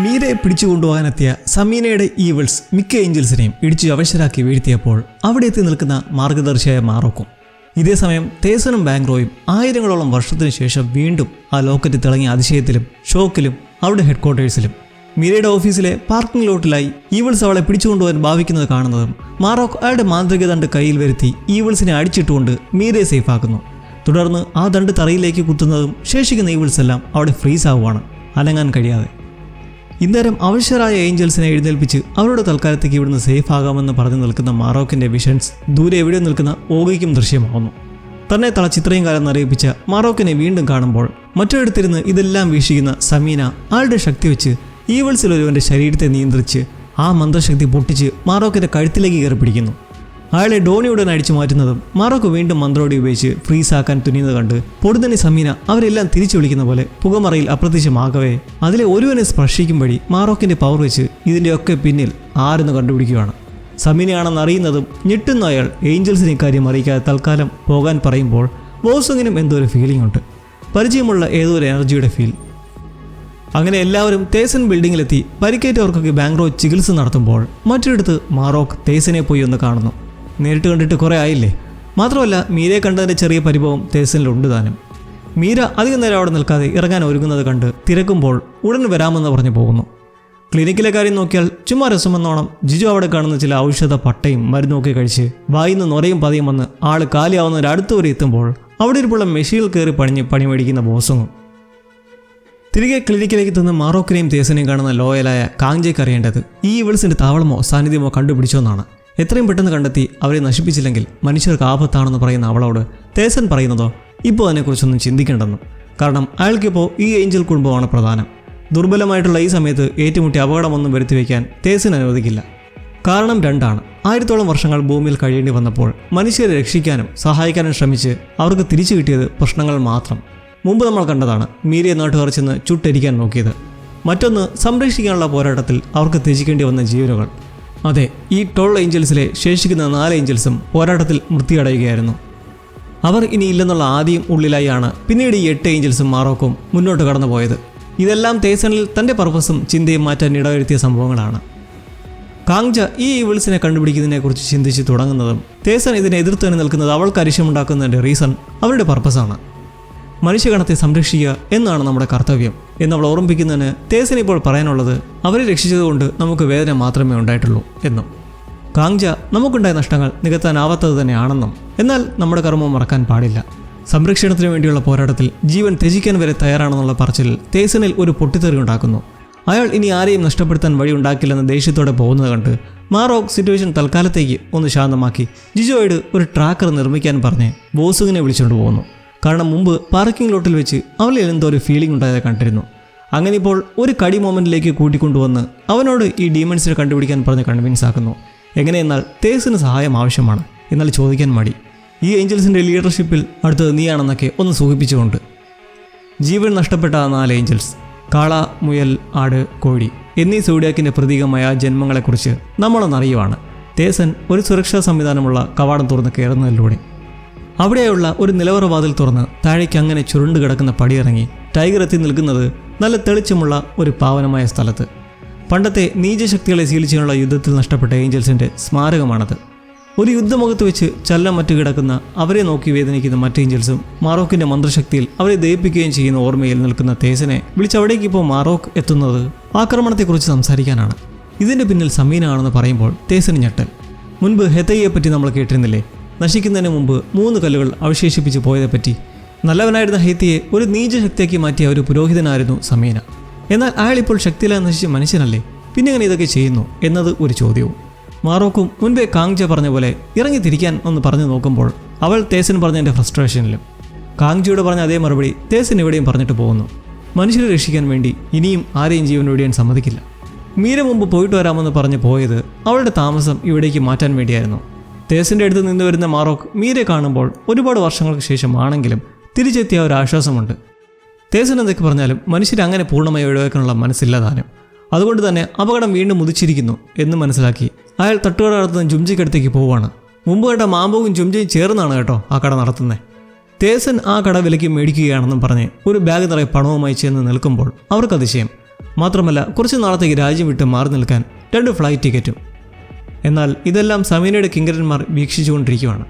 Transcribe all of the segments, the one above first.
മീരയെ പിടിച്ചു കൊണ്ടുപോകാനെത്തിയ സമീനയുടെ ഈവിൾസ് മിക്ക ഏഞ്ചൽസിനെയും ഇടിച്ചു അവശരാക്കി വീഴ്ത്തിയപ്പോൾ അവിടെ എത്തി നിൽക്കുന്ന മാർഗദർശിയായ മാറോക്കും. ഇതേസമയം തേസനും ബാങ്ക്രോയും ആയിരങ്ങളോളം വർഷത്തിനു ശേഷം വീണ്ടും ആ ലോക്കറ്റ് തിളങ്ങിയ അതിശയത്തിലും ഷോക്കിലും അവിടെ ഹെഡ്ക്വാർട്ടേഴ്സിലും. മീരയുടെ ഓഫീസിലെ പാർക്കിംഗ് ലോട്ടിലായി ഈവിൾസ് അവളെ പിടിച്ചുകൊണ്ടുപോകാൻ ഭാവിക്കുന്നത് കാണുന്നതും മാറോക്ക് അയാളുടെ മാന്ത്രിക ദണ്ട് കയ്യിൽ വരുത്തി ഈവിൾസിനെ അടിച്ചിട്ടുകൊണ്ട് മീരയെ സേഫാക്കുന്നു. തുടർന്ന് ആ ദണ്ട് തറയിലേക്ക് കുത്തുന്നതും ശേഷിക്കുന്ന ഈവിൾസ് എല്ലാം അവിടെ ഫ്രീസ് ആവുകയാണ് അനങ്ങാൻ കഴിയാതെ. ഇന്നേരം അവശ്യരായ ഏഞ്ചൽസിനെ എഴുന്നേൽപ്പിച്ച് അവരുടെ തൽക്കാലത്തേക്ക് ഇവിടുന്ന് സേഫ് ആകാമെന്ന് പറഞ്ഞു നിൽക്കുന്ന മാറോക്കിന്റെ വിഷൻസ് ദൂരെ എവിടെ നിൽക്കുന്ന ഓഗയ്ക്കും ദൃശ്യമാവുന്നു തന്നെ തളച്ച് ഇത്രയും കാലം അറിയിപ്പിച്ച മാറോക്കിനെ വീണ്ടും കാണുമ്പോൾ മറ്റൊരിടത്തിരുന്ന് ഇതെല്ലാം വീക്ഷിക്കുന്ന സമീന ആളുടെ ശക്തി വെച്ച് ഈവൾസിൽ ശരീരത്തെ നിയന്ത്രിച്ച് ആ മന്ത്രശക്തി പൊട്ടിച്ച് മാറോക്കിന്റെ കഴുത്തിലേക്ക് കയറി പിടിക്കുന്നു അയാളെ ഡോണിയുടൻ അടിച്ചു മാറ്റുന്നതും മാറോക്ക് വീണ്ടും മന്ത്രോടി ഉപയോഗിച്ച് ഫ്രീസ് ആക്കാൻ തുനിയുന്നത് കണ്ട് പൊടുതന്നെ സമീന അവരെല്ലാം തിരിച്ചു വിളിക്കുന്ന പോലെ പുകമറയിൽ അപ്രത്യക്ഷമാകവേ. അതിലെ ഒരുവനെ സ്പർശിക്കും വഴി മാറോക്കിന്റെ പവർ വെച്ച് ഇതിന്റെയൊക്കെ പിന്നിൽ ആരെന്ന് കണ്ടുപിടിക്കുകയാണ്. സമീനയാണെന്ന് അറിയുന്നതും ഞെട്ടുന്ന അയാൾ ഏഞ്ചൽസിനെ ഇക്കാര്യം അറിയിക്കാതെ തൽക്കാലം പോകാൻ പറയുമ്പോൾ ബോസങ്ങിനും എന്തോ ഒരു ഫീലിംഗ് ഉണ്ട്. പരിചയമുള്ള ഏതോ ഒരു എനർജിയുടെ ഫീൽ അങ്ങനെ എല്ലാവരും തേസൻ ബിൽഡിങ്ങിലെത്തി പരിക്കേറ്റവർക്കൊക്കെ ബാംഗ്ലൂർ ചികിത്സ നടത്തുമ്പോൾ മറ്റൊരിടത്ത് മാറോക്ക് തേസനെ പോയി ഒന്ന് കാണുന്നു. നേരിട്ട് കണ്ടിട്ട് കുറേ ആയില്ലേ? മാത്രമല്ല മീരയെ കണ്ടതിന്റെ ചെറിയ പരിഭവം തേസനിലുണ്ട് താനും. മീര അധികം നേരം അവിടെ നിൽക്കാതെ ഇറങ്ങാൻ ഒരുങ്ങുന്നത് കണ്ട് തിരക്കുമ്പോൾ ഉടൻ വരാമെന്ന് പറഞ്ഞു പോകുന്നു. ക്ലിനിക്കിലെ കാര്യം നോക്കിയാൽ ചുമ്മാ രസമെന്നോണം ജിജു അവിടെ കാണുന്ന ചില ഔഷധ പട്ടയും മരുന്നൊക്കെ കഴിച്ച് വായിന്ന് നൊരയും പതിയും വന്ന് ആൾ കാലിയാവുന്നവർ അടുത്തുവരെ എത്തുമ്പോൾ അവിടെ ഇരിപ്പുള്ള മെഷീനിൽ കയറി പണിഞ്ഞ് പണി മേടിക്കുന്ന ബോസങ്ങും. തിരികെ ക്ലിനിക്കിലേക്ക് തന്ന മാറോക്കിനെയും തേസനെയും കാണുന്ന ലോയലായ കാഞ്ചേക്ക് അറിയേണ്ടത് ഈ ഇവിൾസിന്റെ താവളമോ സാന്നിധ്യമോ കണ്ടുപിടിച്ചോന്നാണ് എത്രയും പെട്ടെന്ന് കണ്ടെത്തി അവരെ നശിപ്പിച്ചില്ലെങ്കിൽ മനുഷ്യർക്ക് ആപത്താണെന്ന് പറയുന്ന അവളോട് തേസൻ പറയുന്നതോ ഇപ്പോൾ അതിനെക്കുറിച്ചൊന്നും ചിന്തിക്കേണ്ടെന്നും. കാരണം അയാൾക്കിപ്പോൾ ഈ ഏഞ്ചൽ കുടുംബമാണ് പ്രധാനം. ദുർബലമായിട്ടുള്ള ഈ സമയത്ത് ഏറ്റുമുട്ടി അപകടമൊന്നും വരുത്തി വയ്ക്കാൻ തേസൻ അനുവദിക്കില്ല. കാരണം രണ്ടാണ്. ആയിരത്തോളം വർഷങ്ങൾ ഭൂമിയിൽ കഴിയേണ്ടി വന്നപ്പോൾ മനുഷ്യരെ രക്ഷിക്കാനും സഹായിക്കാനും ശ്രമിച്ച് അവർക്ക് തിരിച്ചു കിട്ടിയത് പ്രശ്നങ്ങൾ മാത്രം. മുമ്പ് നമ്മൾ കണ്ടതാണ് മീരിയെ നാട്ടുകാർ ചെന്ന് ചുട്ടരിക്കാൻ നോക്കിയത്. മറ്റൊന്ന് സംരക്ഷിക്കാനുള്ള പോരാട്ടത്തിൽ അവർക്ക് ത്യജിക്കേണ്ടി വന്ന ജീവനുകൾ. അതെ ഈ ടോൾ ഏഞ്ചൽസിലെ ശേഷിക്കുന്ന നാല് ഏഞ്ചൽസും പോരാട്ടത്തിൽ മൃത്തിയടയുകയായിരുന്നു അവർ ഇനി ഇല്ലെന്നുള്ള ആദ്യം ഉള്ളിലായാണ് പിന്നീട് ഈ എട്ട് ഏഞ്ചൽസും മാറോക്കും മുന്നോട്ട് കടന്നുപോയത്. ഇതെല്ലാം തേസണിൽ തന്റെ പർപ്പസും ചിന്തയും മാറ്റാൻ ഇടവരുത്തിയ സംഭവങ്ങളാണ്. കാങ്ജ ഈ ഈവിൾസിനെ കണ്ടുപിടിക്കുന്നതിനെക്കുറിച്ച് ചിന്തിച്ച് തുടങ്ങുന്നതും തേസൺ ഇതിനെ എതിർത്ത് തന്നെ നിൽക്കുന്നത് അവൾക്ക് അരിശമുണ്ടാക്കുന്നതിന്റെ റീസൺ അവരുടെ പർപ്പസാണ്. മനുഷ്യഗണത്തെ സംരക്ഷിക്കുക എന്നാണ് നമ്മുടെ കർത്തവ്യം എന്നവൾ ഓർമ്മിപ്പിക്കുന്നതിന് തേസൻ ഇപ്പോൾ പറയാനുള്ളത് അവരെ രക്ഷിച്ചതുകൊണ്ട് നമുക്ക് വേദന മാത്രമേ ഉണ്ടായിട്ടുള്ളൂ എന്നും. കാങ്ജ നമുക്കുണ്ടായ നഷ്ടങ്ങൾ നികത്താനാവാത്തത് തന്നെയാണെന്നും. എന്നാൽ നമ്മുടെ കർമ്മം മറക്കാൻ പാടില്ല. സംരക്ഷണത്തിന് വേണ്ടിയുള്ള പോരാട്ടത്തിൽ ജീവൻ ത്യജിക്കാൻ വരെ തയ്യാറാണെന്നുള്ള പറച്ചിൽ തേസനിൽ ഒരു പൊട്ടിത്തെറി ഉണ്ടാക്കുന്നു. അയാൾ ഇനി ആരെയും നഷ്ടപ്പെടുത്താൻ വഴി ഉണ്ടാക്കില്ലെന്ന് ദേഷ്യത്തോടെ പോകുന്നത് കണ്ട് മാറോക്ക് സിറ്റുവേഷൻ തൽക്കാലത്തേക്ക് ഒന്ന് ശാന്തമാക്കി ജിജോയോട് ഒരു ട്രാക്കർ നിർമ്മിക്കാൻ പറഞ്ഞ് ബോസുകിനെ വിളിച്ചുകൊണ്ട് പോകുന്നു. കാരണം മുമ്പ് പാർക്കിംഗ് ലോട്ടിൽ വെച്ച് അവളിൽ എന്തോ ഒരു ഫീലിംഗ് ഉണ്ടായത് കണ്ടിരുന്നു. അങ്ങനെ ഇപ്പോൾ ഒരു കടി മോമെന്റിലേക്ക് കൂട്ടിക്കൊണ്ടുവന്ന് അവനോട് ഈ ഡീമൺസിനെ കണ്ടുപിടിക്കാൻ പറഞ്ഞ് കൺവിൻസ് ആക്കുന്നു. എങ്ങനെയെന്നാൽ തേസിന് സഹായം ആവശ്യമാണ്. എന്നാൽ ചോദിക്കാൻ മടി. ഈ ഏഞ്ചൽസിന്റെ ലീഡർഷിപ്പിൽ അടുത്തത് നീയാണെന്നൊക്കെ ഒന്ന് സൂചിപ്പിച്ചുകൊണ്ട്. ജീവൻ നഷ്ടപ്പെട്ട ആ നാല് ഏഞ്ചൽസ് കാള മുയൽ ആട് കോഴി എന്നീ സൂഡിയാക്കിന്റെ പ്രതീകമായ ജന്മങ്ങളെക്കുറിച്ച് നമ്മളൊന്നറിയുവാണ് തേസൻ ഒരു സുരക്ഷാ സംവിധാനമുള്ള കവാടം തുറന്ന് കയറുന്നതിലൂടെ അവിടെയുള്ള ഒരു നിലവറവാതിൽ തുറന്ന് താഴേക്ക് അങ്ങനെ ചുരുണ്ട് കിടക്കുന്ന പടിയിറങ്ങി ടൈഗർ എത്തി നിൽക്കുന്നത് നല്ല തെളിച്ചമുള്ള ഒരു പാവനമായ സ്ഥലത്ത്. പണ്ടത്തെ നീചശക്തികളെ ശീലിച്ചുള്ള യുദ്ധത്തിൽ നഷ്ടപ്പെട്ട ഏഞ്ചൽസിന്റെ സ്മാരകമാണത്. ഒരു യുദ്ധമുഖത്ത് വെച്ച് ചല്ലം മറ്റു കിടക്കുന്ന അവരെ നോക്കി വേദനിക്കുന്ന മറ്റു ഏഞ്ചൽസും മാറോക്കിന്റെ മന്ത്രശക്തിയിൽ അവരെ ദയിപ്പിക്കുകയും ചെയ്യുന്ന ഓർമ്മയിൽ നിൽക്കുന്ന തേസനെ വിളിച്ചവിടേക്ക് ഇപ്പോൾ മാറോക്ക് എത്തുന്നത് ആക്രമണത്തെക്കുറിച്ച് സംസാരിക്കാനാണ്. ഇതിന്റെ പിന്നിൽ സമീനാണെന്ന് പറയുമ്പോൾ തേസന് ഞെട്ടൽ. മുൻപ് ഹെതയെ പറ്റി നമ്മൾ കേട്ടിരുന്നില്ലേ? നശിക്കുന്നതിന് മുമ്പ് മൂന്ന് കല്ലുകൾ അവശേഷിപ്പിച്ച് പോയതെപ്പറ്റി നല്ലവനായിരുന്ന ഹൈത്തിയെ ഒരു നീചശക്തിയാക്കി മാറ്റിയ ഒരു പുരോഹിതനായിരുന്നു സമീന. എന്നാൽ അയാൾ ഇപ്പോൾ ശക്തിയിലാ നശിച്ച മനുഷ്യനല്ലേ? പിന്നെ അങ്ങനെ ഇതൊക്കെ ചെയ്യുന്നു എന്നത് ഒരു ചോദ്യവും. മാറോക്കും മുൻപേ കാങ്ജ പറഞ്ഞ പോലെ ഇറങ്ങി തിരിക്കാൻ ഒന്ന് പറഞ്ഞു നോക്കുമ്പോൾ അവൾ തേസൻ പറഞ്ഞതിന്റെ ഫ്രസ്ട്രേഷനിലും. കാങ്ജിയോട് പറഞ്ഞ അതേ മറുപടി തേസൻ എവിടെയും പറഞ്ഞിട്ട് പോകുന്നു. മനുഷ്യരെ രക്ഷിക്കാൻ വേണ്ടി ഇനിയും ആരെയും ജീവൻ ഒഴിയാൻ സമ്മതിക്കില്ല. മീര മുമ്പ് പോയിട്ട് വരാമെന്ന് പറഞ്ഞ് പോയത് അവളുടെ താമസം ഇവിടേക്ക് മാറ്റാൻ വേണ്ടിയായിരുന്നു. തേസിന്റെ അടുത്ത് നിന്ന് വരുന്ന മാറോക്ക് മീരെ കാണുമ്പോൾ ഒരുപാട് വർഷങ്ങൾക്ക് ശേഷമാണെങ്കിലും തിരിച്ചെത്തിയ ഒരു ആശ്വാസമുണ്ട്. തേസൻ എന്തൊക്കെ പറഞ്ഞാലും മനുഷ്യർ അങ്ങനെ പൂർണമായി ഒഴിവാക്കാനുള്ള മനസ്സില്ല താനും. അതുകൊണ്ട് തന്നെ അപകടം വീണ്ടും മുതിച്ചിരിക്കുന്നു എന്ന് മനസ്സിലാക്കി അയാൾ തട്ടുകട നടത്തുന്ന ജുംജിക്കടുത്തേക്ക് പോവുകയാണ്. മുമ്പ് കണ്ട മാമ്പവും ജുംജയും ചേർന്നാണ് കേട്ടോ ആ കട നടത്തുന്നത് തേസൻ ആ കട വിലയ്ക്ക് മേടിക്കുകയാണെന്നും പറഞ്ഞ് ഒരു ബാഗ് നിറയെ പണവുമായി ചെന്ന് നിൽക്കുമ്പോൾ അവർക്ക് അതിശയം. മാത്രമല്ല കുറച്ച് നാളത്തേക്ക് രാജ്യം വിട്ട് മാറി നിൽക്കാൻ രണ്ട് ഫ്ലൈറ്റ് ടിക്കറ്റും. എന്നാൽ ഇതെല്ലാം സമീനയുടെ കിങ്കരന്മാർ വീക്ഷിച്ചുകൊണ്ടിരിക്കുകയാണ്.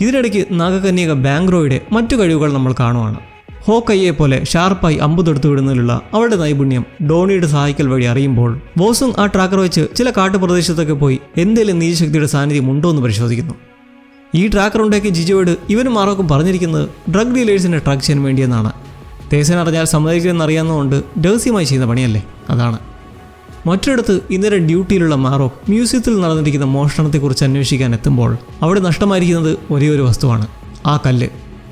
ഇതിനിടയ്ക്ക് നാഗകന്യക ബാങ്ക്രോയുടെ മറ്റു കഴിവുകൾ നമ്മൾ കാണുവാണ്. ഹോക്കയ്യെ പോലെ ഷാർപ്പായി അമ്പ് തൊടുത്തു വിടുന്നതിലുള്ള അവളുടെ നൈപുണ്യം ഡോണിയുടെ സഹായിക്കൽ വഴി അറിയുമ്പോൾ ബോസും ആ ട്രാക്കർ വെച്ച് ചില കാട്ടുപ്രദേശത്തൊക്കെ പോയി എന്തെങ്കിലും നീതിശക്തിയുടെ സാന്നിധ്യം ഉണ്ടോ എന്ന് പരിശോധിക്കുന്നു. ഈ ട്രാക്കർ ഉണ്ടാക്കിയ ജിജോയോട് ഇവനും മാറോക്കും പറഞ്ഞിരിക്കുന്നത് ഡ്രഗ് ഡീലേഴ്സിനെ ട്രാക്ക് ചെയ്യാൻ വേണ്ടിയെന്നാണ്. തേസൻ അറിഞ്ഞാൽ സമ്മതിക്കുമെന്നറിയാവുന്നതുകൊണ്ട് രഹസ്യമായി ചെയ്യുന്ന പണിയല്ലേ? അതാണ്. മറ്റൊരിടത്ത് ഇന്നലെ ഡ്യൂട്ടിയിലുള്ള മാറോ മ്യൂസിയത്തിൽ നടന്നിരിക്കുന്ന മോഷണത്തെക്കുറിച്ച് അന്വേഷിക്കാൻ എത്തുമ്പോൾ അവിടെ നഷ്ടമായിരിക്കുന്നത് ഒരേ ഒരു വസ്തുവാണ് ആ കല്ല്.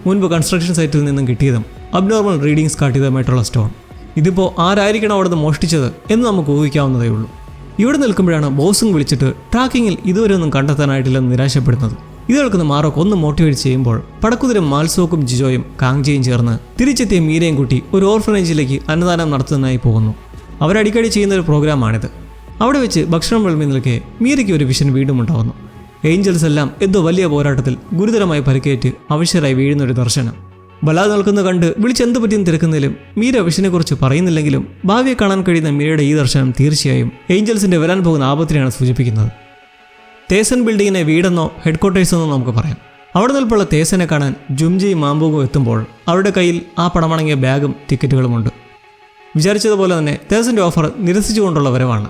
മുൻപ് കൺസ്ട്രക്ഷൻ സൈറ്റിൽ നിന്നും കിട്ടിയതും അബ്നോർമൽ റീഡിങ്സ് കാട്ടിയതുമായിട്ടുള്ള സ്റ്റോൺ. ഇതിപ്പോൾ ആരായിരിക്കണം അവിടുന്ന് മോഷ്ടിച്ചത് എന്ന് നമുക്ക് ഊഹിക്കാവുന്നതേ ഉള്ളൂ. ഇവിടെ നിൽക്കുമ്പോഴാണ് ബോസും വിളിച്ചിട്ട് ട്രാക്കിങ്ങിൽ ഇതുവരെ ഒന്നും കണ്ടെത്താനായിട്ടില്ലെന്ന് നിരാശപ്പെടുന്നത്. ഇത് കേൾക്കുന്ന മാറോക്ക് ഒന്ന് മോട്ടിവേറ്റ് ചെയ്യുമ്പോൾ പടക്കുതിരും മാൽസോക്കും ജിജോയും കാങ്ജയും ചേർന്ന് തിരിച്ചെത്തിയ മീരയും കൂട്ടി ഒരു ഓർഫനേജിലേക്ക് അന്നദാനം നടത്തുന്നതിനായി പോകുന്നു. അവരടിക്കടി ചെയ്യുന്ന ഒരു പ്രോഗ്രാമാണിത്. അവിടെ വെച്ച് ഭക്ഷണം വിളമ്പി നിൽക്കെ മീരയ്ക്ക് ഒരു വിഷൻ വീണ്ടും ഉണ്ടാവുന്നു. ഏഞ്ചൽസ് എല്ലാം എന്തോ വലിയ പോരാട്ടത്തിൽ ഗുരുതരമായി പരിക്കേറ്റ് അവശ്യരായി വീഴുന്ന ഒരു ദർശനം. ബലാ നിൽക്കുന്ന കണ്ട് വിളിച്ചെന്ത് പറ്റിയും തിരക്കുന്നതിലും മീര വിഷനെക്കുറിച്ച് പറയുന്നില്ലെങ്കിലും ഭാവിയെ കാണാൻ കഴിയുന്ന മീരയുടെ ഈ ദർശനം തീർച്ചയായും ഏഞ്ചൽസിന്റെ വരാൻ പോകുന്ന ആപത്തിനെയാണ് സൂചിപ്പിക്കുന്നത്. തേസൻ ബിൽഡിങ്ങിനെ വീടെന്നോ ഹെഡ്ക്വാർട്ടേഴ്സ് എന്നോ നമുക്ക് പറയാം. അവിടെ നിൽപ്പുള്ള തേസനെ കാണാൻ ജുംജി മാമ്പൂകും എത്തുമ്പോൾ അവരുടെ കയ്യിൽ ആ പണമടങ്ങിയ ബാഗും ടിക്കറ്റുകളുമുണ്ട്. വിചാരിച്ചതുപോലെ തന്നെ തേസന്റെ ഓഫർ നിരസിച്ചുകൊണ്ടുള്ള വരവാണ്.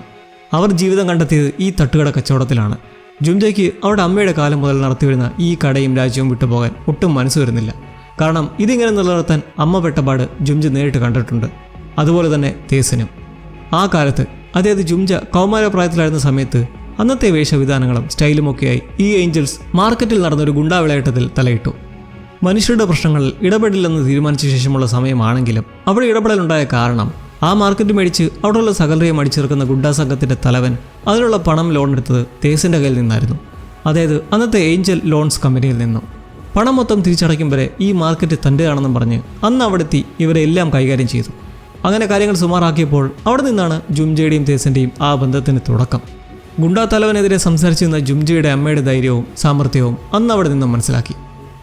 അവർ ജീവിതം കണ്ടെത്തിയത് ഈ തട്ടുകട കച്ചവടത്തിലാണ്. ജുംജയ്ക്ക് അവരുടെ അമ്മയുടെ കാലം മുതൽ നടത്തിവരുന്ന ഈ കടയും രാജ്യവും വിട്ടുപോകാൻ ഒട്ടും മനസ്സ് വരുന്നില്ല. കാരണം ഇതിങ്ങനെ നിലനിർത്താൻ അമ്മ പെട്ടപാട് ജുംജ നേരിട്ട് കണ്ടിട്ടുണ്ട്. അതുപോലെ തന്നെ തേസനും ആ കാലത്ത് അതായത് ജുംജ കൗമാരപ്രായത്തിലായിരുന്ന സമയത്ത് അന്നത്തെ വേഷവിധാനങ്ങളും സ്റ്റൈലുമൊക്കെയായി ഈ ഏഞ്ചൽസ് മാർക്കറ്റിൽ നടന്നൊരു ഗുണ്ടാവിളയാട്ടത്തിൽ തലയിട്ടു. മനുഷ്യരുടെ പ്രശ്നങ്ങളിൽ ഇടപെടില്ലെന്ന് തീരുമാനിച്ച ശേഷമുള്ള സമയമാണെങ്കിലും അവിടെ ഇടപെടലുണ്ടായ കാരണം ആ മാർക്കറ്റ് മേടിച്ച് അവിടെയുള്ള സകലരെയും അടിച്ചിറക്കുന്ന ഗുഡ്ഡ സംഘത്തിന്റെ തലവൻ അതിനുള്ള പണം ലോൺ എടുത്തത് തേസിന്റെ കയ്യിൽ നിന്നായിരുന്നു. അതായത് അന്നത്തെ ഏഞ്ചൽ ലോൺസ് കമ്പനിയിൽ നിന്നും. പണം മൊത്തം തിരിച്ചടയ്ക്കും വരെ ഈ മാർക്കറ്റ് തന്റെതാണെന്നും പറഞ്ഞ് അന്ന് അവിടെത്തി ഇവരെ എല്ലാം കൈകാര്യം ചെയ്തു. അങ്ങനെ കാര്യങ്ങൾ സുമാറാക്കിയപ്പോൾ അവിടെ നിന്നാണ് ജുംജയുടെയും തേസിന്റെയും ആ ബന്ധത്തിന് തുടക്കം. ഗുണ്ടാ തലവനെതിരെ സംസാരിച്ചിരുന്ന ജുംജയുടെ അമ്മയുടെ ധൈര്യവും സാമർഥ്യവും അന്ന് അവിടെ നിന്നും മനസ്സിലാക്കി.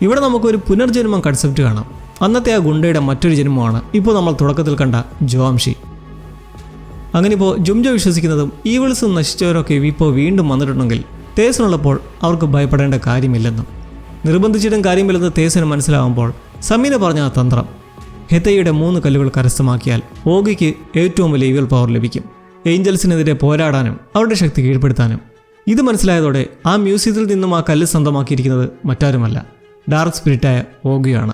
ഇവിടെ നമുക്കൊരു പുനർജന്മം കൺസെപ്റ്റ് കാണാം. അന്നത്തെ ആ ഗുണ്ടയുടെ മറ്റൊരു ജന്മമാണ്. ഇപ്പോൾ നമ്മൾ തുടക്കത്തിൽ കണ്ട ജോംഷി അങ്ങനെ ഇപ്പോൾ ജുംജ വിശ്വസിക്കുന്നതും ഈവിൾസ് നശിച്ചവരൊക്കെ ഇപ്പോൾ വീണ്ടും വന്നിട്ടുണ്ടെങ്കിൽ തേസനുള്ളപ്പോൾ അവർക്ക് ഭയപ്പെടേണ്ട കാര്യമില്ലെന്നും. നിർബന്ധിച്ചിട്ടും കാര്യമില്ലെന്ന് തേസന് മനസ്സിലാവുമ്പോൾ സമീന പറഞ്ഞ ആ തന്ത്രം ഹെത്തയുടെ മൂന്ന് കല്ലുകൾ കരസ്ഥമാക്കിയാൽ ഓഗിക്ക് ഏറ്റവും വലിയ ഈവൽ പവർ ലഭിക്കും. ഏഞ്ചൽസിനെതിരെ പോരാടാനും അവരുടെ ശക്തി കീഴ്പ്പെടുത്താനും. ഇത് മനസ്സിലായതോടെ ആ മ്യൂസിയത്തിൽ നിന്നും ആ കല്ല് സ്വന്തമാക്കിയിരിക്കുന്നത് മറ്റാരുമല്ല. ഡാർക്ക് സ്പിരിറ്റായ ഓഗിയാണ്.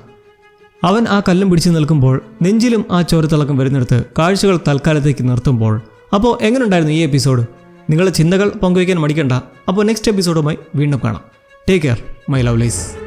അവൻ ആ കല്ലും പിടിച്ചു നിൽക്കുമ്പോൾ നെഞ്ചിലും ആ ചോരത്തിളക്കം വരുന്നിടത്ത് കാഴ്ചകൾ തൽക്കാലത്തേക്ക് നിർത്തുമ്പോൾ അപ്പോൾ എങ്ങനെയുണ്ടായിരുന്നു ഈ എപ്പിസോഡ്? നിങ്ങളുടെ ചിന്തകൾ പങ്കുവയ്ക്കാൻ മടിക്കണ്ട. അപ്പോൾ നെക്സ്റ്റ് എപ്പിസോഡുമായി വീണ്ടും കാണാം. Take care my lovelies